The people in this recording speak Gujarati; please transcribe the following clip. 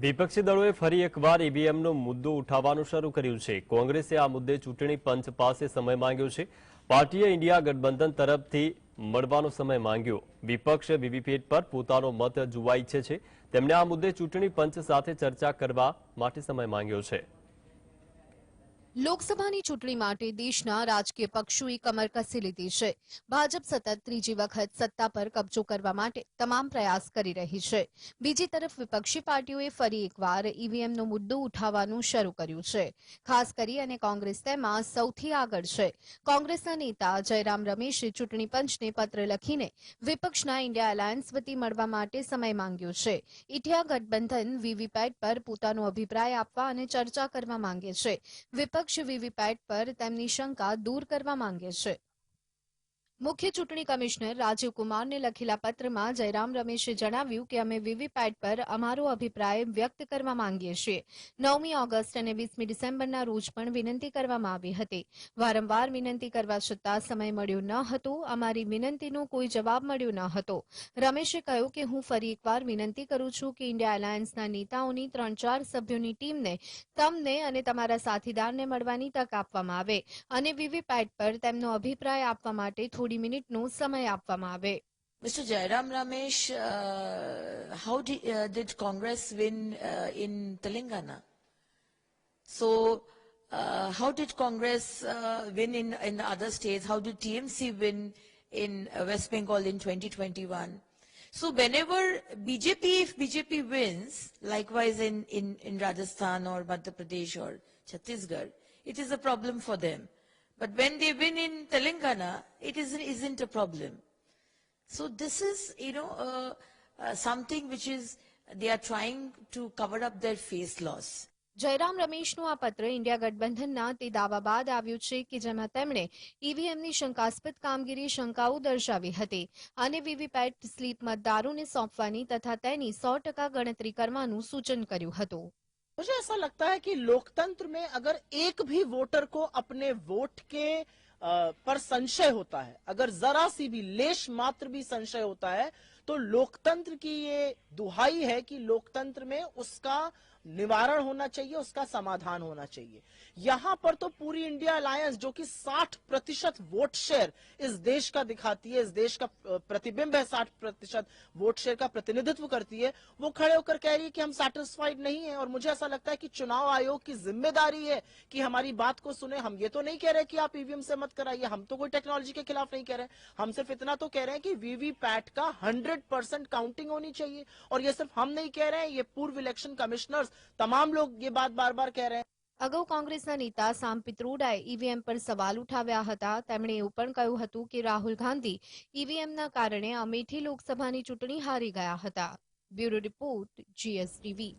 વિપક્ષી દળોએ ફરી એકવાર ઈવીએમનો મુદ્દો ઉઠાવવાનું શરૂ કર્યું છે. કોંગ્રેસે આ મુદ્દે ચૂંટણી પંચ પાસે સમય માંગ્યો છે. પાર્ટીએ ઇન્ડિયા ગઠબંધન તરફથી મળવાનો સમય માંગ્યો. વિપક્ષ વીવીપેટ પર પોતાનો મત જોવા ઈચ્છે છે. તેમણે આ મુદ્દે ચૂંટણી પંચ સાથે ચર્ચા કરવા માટે સમય માંગ્યો છે. લોકસભાની ચૂંટણી માટે દેશના રાજકીય પક્ષોએ કમર કસી લીધી છે. ભાજપ સતત ત્રીજી વખત સત્તા પર કબજો કરવા માટે તમામ પ્રયાસ કરી રહી છે. બીજી તરફ વિપક્ષી પાર્ટીઓએ ફરી એકવાર ઈવીએમનો મુદ્દો ઉઠાવવાનું શરૂ કર્યું છે. ખાસ કરી અને કોંગ્રેસ તેમાં સૌથી આગળ છે. કોંગ્રેસના નેતા જયરામ રમેશે ચૂંટણી પંચને પત્ર લખીને વિપક્ષના ઇન્ડિયા એલાયન્સ વતી મળવા માટે સમય માંગ્યો છે. ઇઠિયા ગઠબંધન વીવીપેટ પર પોતાનો અભિપ્રાય આપવા અને ચર્ચા કરવા માંગે છે. વિપક્ષ વીવીપેટ પર તેમની શંકા દૂર કરવા માંગે છે. મુખ્ય ચૂંટણી કમિશનર રાજીવ કુમારને લખેલા પત્રમાં જયરામ રમેશે જણાવ્યું કે અમે વીવીપેટ પર અમારો અભિપ્રાય વ્યક્ત કરવા માંગીએ છીએ. નવમી ઓગસ્ટ અને વીસમી ડિસેમ્બરના રોજ પણ વિનંતી કરવામાં આવી હતી. વારંવાર વિનંતી કરવા છતાં સમય મળ્યો ન હતો. અમારી વિનંતીનો કોઈ જવાબ મળ્યો ન હતો. રમેશે કહ્યું કે હું ફરી એકવાર વિનંતી કરું છું કે ઇન્ડિયા એલાયન્સના નેતાઓની ત્રણ ચાર સભ્યોની ટીમને, તમને અને તમારા સાથીદારને મળવાની તક આપવામાં આવે અને વીવીપેટ પર તેમનો અભિપ્રાય આપવા માટે થોડી મિનિટનો સમય આપવામાં આવે Mr. Jairam Ramesh, uh, how did, uh, did Congress win uh, in Telangana? So, uh, how did Congress uh, win in, in other states? How did TMC win in uh, West Bengal in 2021? So, whenever BJP, if BJP wins, likewise in, in, in Rajasthan or Madhya Pradesh or Chhattisgarh, it is a problem for them. But when they win in Telangana, it isn't, a problem. So this is, you know, uh, uh, something which is, they are trying to cover up their face loss. Jairam રમેશનું આ પત્ર ઇન્ડિયા ગઠબંધનના તે દાવા બાદ આવ્યું છે કે જેમાં તેમણે ઈવીએમની શંકાસ્પદ કામગીરી શંકાઓ દર્શાવી હતી અને વીવીપેટ સ્લીપ મતદારોને સોંપવાની તથા તેની સો ટકા ગણતરી કરવાનું સૂચન કર્યું હતું मुझे ऐसा लगता है कि लोकतंत्र में अगर एक भी वोटर को अपने वोट के अ, पर संशय होता है। अगर जरा सी भी, लेश मात्र भी संशय होता है तो लोकतंत्र की ये दुहाई है कि लोकतंत्र में उसका निवारण होना चाहिए, उसका समाधान होना चाहिए। यहाँ पर तो पूरी इंडिया अलायंस, जो कि 60 प्रतिशत वोट शेयर इस देश का दिखाती है, इस देश का प्रतिबिंब है 60 प्रतिशत वोट शेयर का प्रतिनिधित्व करती है, वो खड़े होकर कह रही है कि हम सेटिस्फाइड नहीं है, और मुझे ऐसा लगता है कि चुनाव आयोग की ज़िम्मेदारी है कि हमारी बात को सुने। हम ये तो नहीं कह रहे कि आप ईवीएम से मत कराइए हम तो कोई टेक्नोलॉजी के खिलाफ नहीं कह रहे हम सिर्फ इतना तो कह रहे हैं कि वीवीपैट का 100 परसेंट काउंटिंग होनी चाहिए और ये सिर्फ हम नहीं कह रहे हैं ये पूर्व इलेक्शन कमिश्नर्स तमाम लोग ये बात बार बार कह रहे हैं અગાઉ કોંગ્રેસના નેતા સામ પિત્રોડાએ ઈવીએમ પર સવાલ ઉઠાવ્યા હતા તેમણે એવું પણ કહ્યું હતું કે રાહુલ ગાંધી ઈવીએમના કારણે અમેઠી લોકસભાની ચૂંટણી હારી ગયા હતા બ્યુરો રિપોર્ટ જીએસટીવી